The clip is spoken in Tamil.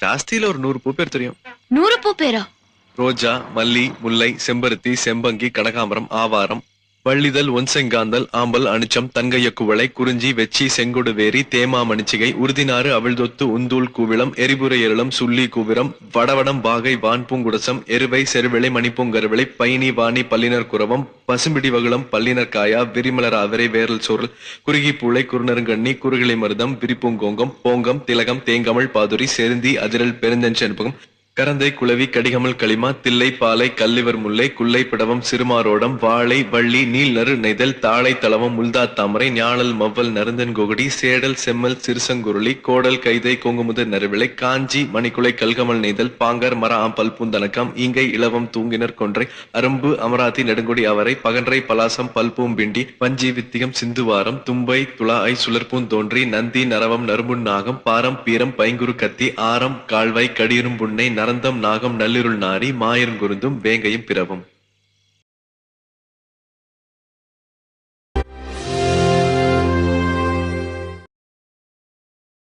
ஜாஸ்தியில ஒரு நூறு பூ பேர் தெரியும். நூறு பூ பேரா? ரோஜா மல்லி முல்லை செம்பருத்தி செம்பங்கி கனகாம்பரம் ஆவாரம் வள்ளிதல் ஒன்செங்காந்தல் ஆம்பல் அனுச்சம் தங்கைய குவளை குறிஞ்சி வெச்சி செங்கொடு வேரி தேமா மணிச்சிகை உறுதினாறு அவிழ்தொத்து உந்தூள் கூவிளம் எரிபுரை எருளம் சுள்ளி கூவிரம் வடவடம் வாகை வான்பூங்குடசம் எருவை செருவிளை மணிப்பூங்கருவிளை பைனி வாணி பல்லினர் குரவம் பசும்பிடி வகுளம் பல்லினர் காயா விரிமலர் அவரை வேரல் சோரல் குறுகி பூளை குறுநருங்கண்ணி குறுகிளை மருதம் விரிப்பூங்கோங்கம் போங்கம் திலகம் தேங்கமல் பாதுரி செருந்தி அதிரல் பெருந்தென் செண்பகம் கரந்தை குளவி கடிகமல் களிமா தில்லை பாலை கல்லிவர் முல்லை குல்லை பிடவம் சிறுமாரோடம் வாழை வள்ளி நீல் நறு நெய்தல் தாழை தளவம் முல்தா தாமரை ஞாழல் மவ்வல் நருந்தன் கொகுடி சேடல் செம்மல் சிறுசங்குருளி கோடல் கைதை கொங்குமுதர் நறுவிளை காஞ்சி மணிக்குலை கல்கமல் நெய்தல் பாங்கர் மர ஆம்பல் பூந்தனக்கம் ஈங்கை இளவம் தூங்கினர் கொன்றை அரும்பு அமராதி நெடுங்குடி அவரை பகன்றை பலாசம் பல்பூம்பிண்டி வஞ்சி வித்தியம் சிந்துவாரம் தும்பை துளாய் சுழற்பூன் தோன்றி நந்தி நரவம் நறுமுன்னாகம் பாரம் பீரம் பைங்குரு கத்தி ஆரம் கால்வாய் கடியரும் புன்னை நரந்தம் நாகம் நள்ளிருள் நாரி மாயரும் குருந்தும் வேங்கையும் பிறவும்.